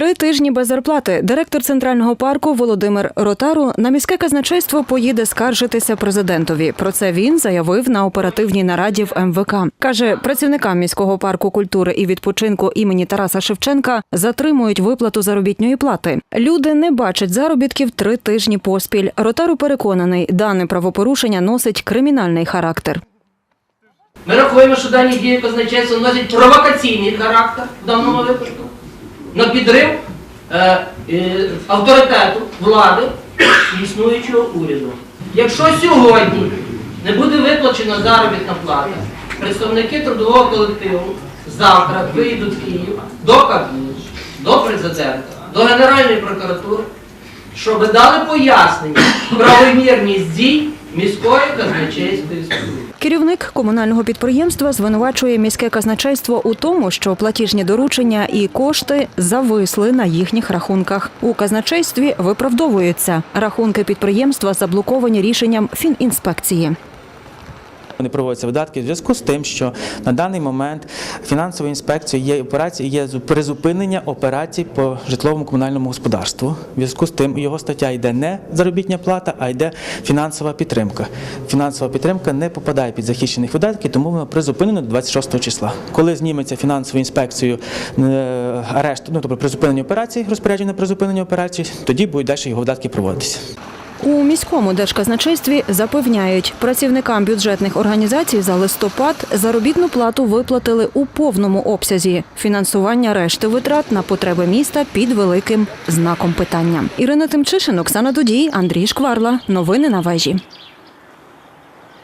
Три тижні без зарплати. Директор центрального парку Володимир Ротару на міське казначейство поїде скаржитися президентові. Про це він заявив на оперативній нараді в МВК. каже, працівникам міського парку культури і відпочинку імені Тараса Шевченка затримують виплату заробітної плати. Люди не бачать заробітків три тижні поспіль. Ротару переконаний, дане правопорушення носить кримінальний характер. Ми рахуємо, що дані дії казначейства носять провокаційний характер в даному випадку підрив е, е, авторитету влади існуючого уряду. Якщо сьогодні не буде виплачена заробітна плата, представники трудового колективу завтра вийдуть в Київ до Кабміну, до президента, до Генеральної прокуратури, щоб дали пояснення правомірність дій міської казначейської служби. Керівник комунального підприємства звинувачує міське казначейство у тому, що платіжні доручення і кошти зависли на їхніх рахунках. У казначействі виправдовуються. Рахунки підприємства заблоковані рішенням фінінспекції. Не проводяться видатки в зв'язку з тим, що на даний момент фінансовою інспекцією є операції, є призупинення операцій по житловому комунальному господарству. В зв'язку з тим його стаття йде не заробітня плата, а йде фінансова підтримка. Фінансова підтримка не попадає під захищених видатків, тому воно призупинено до 26 числа. Коли зніметься фінансовою інспекцією е, арешт, ну тобто призупинення операцій, розпорядження призупинення операцій, тоді будуть далі його видатки проводитися. У міському держказначействі запевняють, працівникам бюджетних організацій за листопад заробітну плату виплатили у повному обсязі. Фінансування решти витрат на потреби міста під великим знаком питання. Ірина Тимчишин, Оксана Дудій, Андрій Шкварла. Новини на вежі.